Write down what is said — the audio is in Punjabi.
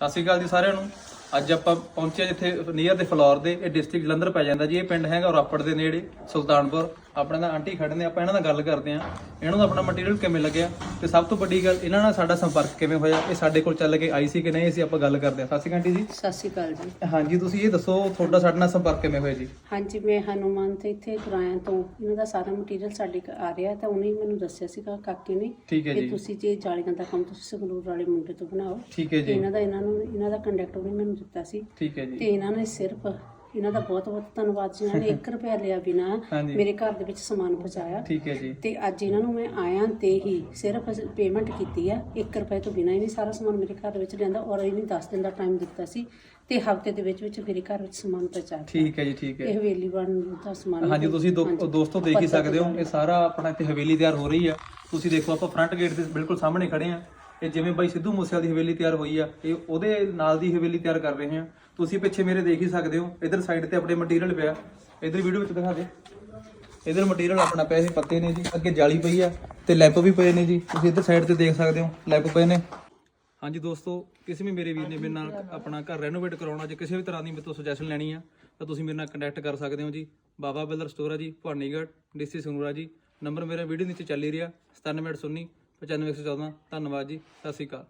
ਸਤਿ ਸ਼੍ਰੀ ਅਕਾਲ ਜੀ ਸਾਰਿਆਂ ਨੂੰ। ਅੱਜ ਆਪਾਂ ਪਹੁੰਚੇ ਜਿੱਥੇ ਨੀਅਰ ਦੇ ਫਲੋਰ ਦੇ, ਇਹ ਡਿਸਟ੍ਰਿਕਟ ਜਲੰਧਰ ਪੈ ਜਾਂਦਾ ਜੀ, ਇਹ ਪਿੰਡ ਹੈਗਾ ਰਾਪੜ ਦੇ ਨੇੜੇ, ਸੁਲਤਾਨਪੁਰ। ਆਪਣੇ ਨਾਲ ਆਂਟੀ ਖੜੇ ਨੇ ਆਪਾਂ ਇਹਨਾਂ ਨਾਲ ਗੱਲ ਕਰਦੇ ਆਂ ਇਹਨਾਂ ਨੂੰ ਆਪਣਾ ਮਟੀਰੀਅਲ ਕਿਵੇਂ ਲੱਗਿਆ? ਤੇ ਸਭ ਤੋਂ ਵੱਡੀ ਗੱਲ ਇਹਨਾਂ ਨਾਲ ਸਾਡਾ ਸੰਪਰਕ ਕਿਵੇਂ ਹੋਇਆ? ਇਹ ਸਾਡੇ ਕੋਲ ਚੱਲ ਕੇ ਆਈ ਸੀ ਕਿ ਨਹੀਂ? ਅਸੀਂ ਆਪਾਂ ਗੱਲ ਕਰਦੇ ਆਂ ਸਤਿ ਸ਼੍ਰੀ ਅਕਾਲ ਆਂਟੀ ਜੀ। ਸਤਿ ਸ਼੍ਰੀ ਅਕਾਲ ਜੀ। ਹਾਂਜੀ ਤੁਸੀਂ ਇਹ ਦੱਸੋ ਤੁਹਾਡਾ ਸਾਡੇ ਨਾਲ ਸੰਪਰਕ ਕਿਵੇਂ ਹੋਇਆ ਜੀ? ਹਾਂਜੀ ਮੈਂ ਹਨੂਮਾਨ ਤੇ ਇੱਥੇ ਗੁਰਾਇਆਂ ਤੋਂ ਇਹਨਾਂ ਦਾ ਸਾਰਾ ਮਟੀਰੀਅਲ ਸਾਡੇ ਕੋਲ ਆ ਰਿਹਾ ਤਾਂ ਉਹਨੇ ਹੀ ਮੈਨੂੰ ਦੱਸਿਆ ਸੀਗਾ ਕਾਕੇ ਨੇ ਠੀਕ ਹੈ ਕਿ ਜੀ। ਤੁਸੀਂ ਜੇ ਜਾਲੀਆਂ ਦਾ ਕੰਮ ਤੁਸੀਂ ਸੰਗਰੂਰ ਵਾਲੇ ਮੁੰਡੇ ਤੋਂ ਬਣਾਓ। ਠੀਕ ਹੈ ਤੇ ਜੀ ਇਹਨਾਂ ਦਾ ਇਹਨਾਂ ਨੂੰ ਇਹਨਾਂ ਦਾ ਕੰਟੈਕਟ ਉਹਨੇ ਮੈਨੂੰ ਦਿੱਤਾ ਸੀ। ਠੀਕ ਹੈ ਤੇ ਜੀ ਇਹਨਾਂ ਨੇ ਸਿਰਫ ਇਹਨਾਂ ਦਾ ਬਹੁਤ ਬਹੁਤ ਧੰਨਵਾਦ ਜਿਨ੍ਹਾਂ ਨੇ 1 ਰੁਪਿਆ ਲਿਆ ਬਿਨਾ ਹਾਂਜੀ। ਮੇਰੇ ਘਰ ਦੇ ਵਿੱਚ ਸਮਾਨ ਪਹੁੰਚਾਇਆ। ਠੀਕ ਹੈ ਜੀ। ਤੇ ਅੱਜ ਇਹਨਾਂ ਨੂੰ ਮੈਂ ਆਇਆਂ ਤੇ ਹੀ ਸਿਰਫ ਪੇਮੈਂਟ ਕੀਤੀ ਆ। 1 ਰੁਪਏ ਤੋਂ ਬਿਨਾ ਹੀ ਨਹੀਂ ਸਾਰਾ ਸਮਾਨ ਮੇਰੇ ਘਰ ਵਿੱਚ ਲਿਆਂਦਾ ਔਰ ਇਹਨੇ 10 ਦਿਨ ਦਾ ਟਾਈਮ ਦਿੱਤਾ ਸੀ ਤੇ ਹਫ਼ਤੇ ਦੇ ਵਿੱਚ ਵਿੱਚ ਮੇਰੇ ਘਰ ਵਿੱਚ ਸਮਾਨ ਪਹੁੰਚਾ ਦਿੱਤਾ। ਠੀਕ ਹੈ ਜੀ ਠੀਕ ਹੈ। ਇਹ ਹਵੇਲੀ ਬਣ ਦਾ ਸਮਾਨ ਹਾਂਜੀ ਤੁਸੀਂ ਦੋ- ਹਾਂਜੀ। ਦੋਸਤੋ ਦੇਖ ਹੀ ਸਕਦੇ ਹੋ ਇਹ ਸਾਰਾ ਆਪਣਾ ਇੱਥੇ ਹਵੇਲੀ ਤਿਆਰ ਹੋ ਰਹੀ ਆ। ਤੁਸੀਂ ਦੇਖੋ ਆਪਾਂ ਫਰੰਟ ਗੇਟ ਦੇ ਬਿਲਕੁਲ ਸਾਹਮਣੇ ਖੜੇ ਆ। ਇਹ ਜਿਵੇਂ ਬਾਈ ਸਿੱਧੂ ਮੂਸੇਵਾਲ ਦੀ ਹਵੇਲੀ ਤਿਆਰ ਹੋਈ ਆ, ਇਹ ਉਹਦੇ ਨਾਲ ਦੀ ਹਵੇਲੀ ਤਿਆਰ ਕਰ ਰਹੇ ਆ। ਤੁਸੀਂ ਪਿੱਛੇ ਮੇਰੇ ਦੇਖ ਹੀ ਸਕਦੇ ਹੋ, ਇਧਰ ਸਾਈਡ ਤੇ ਆਪਣੇ ਮਟੀਰੀਅਲ ਪਿਆ। ਇਧਰ ਵੀਡੀਓ ਵਿੱਚ ਦਿਖਾ ਦੇ। ਇਧਰ ਮਟੀਰੀਅਲ ਆਪਣਾ ਪਿਆ, ਇਹ ਪੱਤੇ ਨੇ ਜੀ, ਅੱਗੇ ਜਾਲੀ ਪਈ ਆ ਤੇ ਲੈਂਪ ਵੀ ਪਏ ਨੇ ਜੀ। ਤੁਸੀਂ ਇਧਰ ਸਾਈਡ ਤੇ ਦੇਖ ਸਕਦੇ ਹੋ, ਲੈਂਪ ਪਏ ਨੇ। ਹਾਂਜੀ ਦੋਸਤੋ, ਕਿਸੇ ਵੀ ਮੇਰੇ ਵੀਰ ਨੇ ਮੇਰੇ ਨਾਲ ਆਪਣਾ ਘਰ ਰੈਨੋਵੇਟ ਕਰਾਉਣਾ, ਜਾਂ ਕਿਸੇ ਵੀ ਤਰ੍ਹਾਂ ਦੀ ਮੇਰੇ ਤੋਂ ਸੁਜੈਸ਼ਨ ਲੈਣੀ ਆ, ਤਾਂ ਤੁਸੀਂ ਮੇਰੇ ਨਾਲ ਕੰਟੈਕਟ ਕਰ ਸਕਦੇ ਹੋ ਜੀ। ਬਾਬਾ ਬਿਲਡਰ ਸਟੋਰ ਆ ਜੀ, ਭਵਾਨੀਗੜ੍ਹ, ਡਿਸਟ੍ਰਿਕਟ ਸੰਗਰੂਰ ਜੀ। ਨੰਬਰ ਮੇਰਾ ਵੀਡੀਓ ਨੀਚੇ ਚੱਲ ਹੀ ਰਿਹਾ 9719 95114 ਧੰਨਵਾਦ ਜੀ। ਸਤਿ ਸ਼੍ਰੀ ਅਕਾਲ।